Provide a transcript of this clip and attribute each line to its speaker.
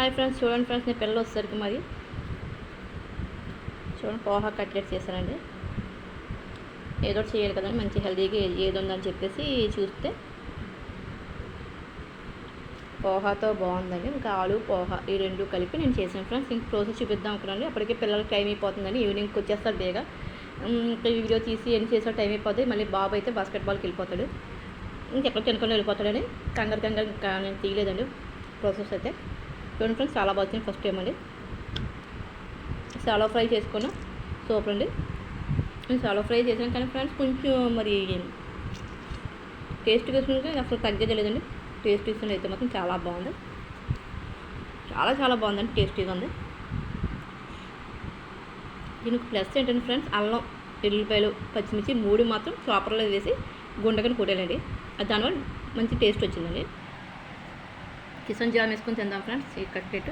Speaker 1: Hi friends చూడండి friends నేను పిల్లలు వచ్చేసరికి మరి. చూడండి పోహా కట్లెట్ చేశానండి. ఏదో ఒకటి చేయాలి కదండి మంచి హెల్తీగా ఏది ఉందని చెప్పేసి చూస్తే. పోహాతో బాగుందండి. ఇంకా ఆలు పోహా ఈ రెండు కలిపి నేను చేశాను ఫ్రెండ్స్. ఇంక ప్రాసెస్ చూపిద్దాం అనుకున్నాను అప్పటికే పిల్లలకి టైం అయిపోతుందని ఈవినింగ్కి వచ్చేస్తారు బేగా. ఇంకా వీడియో తీసి ఎన్ని చేసా టైం అయిపోతుంది మళ్ళీ బాబు అయితే బాస్కెట్బాల్కి వెళ్ళిపోతాడు. ఇంకెక్కడ తినకుండా వెళ్ళిపోతాడని కంగారు కంగారు ఇంకా నేను తీయలేదండి. ప్రాసెస్ అయితే. చూడండి ఫ్రెండ్స్ చాలా బాగా వచ్చింది ఫస్ట్ టైం అండి. చాలా ఫ్రై చేసుకున్నా. సూపర్ అండి. నేను చాలా ఫ్రై చేశాను కానీ ఫ్రెండ్స్ కొంచెం మరి టేస్ట్ చూసుకుంటే అసలు తగ్గేదే లేదండి. టేస్ట్ ఇస్తుంది అయితే మాత్రం చాలా బాగుంది. చాలా చాలా బాగుందండి టేస్టీగా ఉంది. దీనికి ప్లస్ ఏంటంటే ఫ్రెండ్స్ అల్లం ఎల్లిపాయలు పచ్చిమిర్చి మూడు మాత్రం చాపర్లో వేసి గుండెకని కొట్టానండి దానివల్ల మంచి టేస్ట్ వచ్చిందండి. కిషన్ జామ్ వేసుకొని తిందాం ఫ్రెండ్స్ ఈ కట్లెట్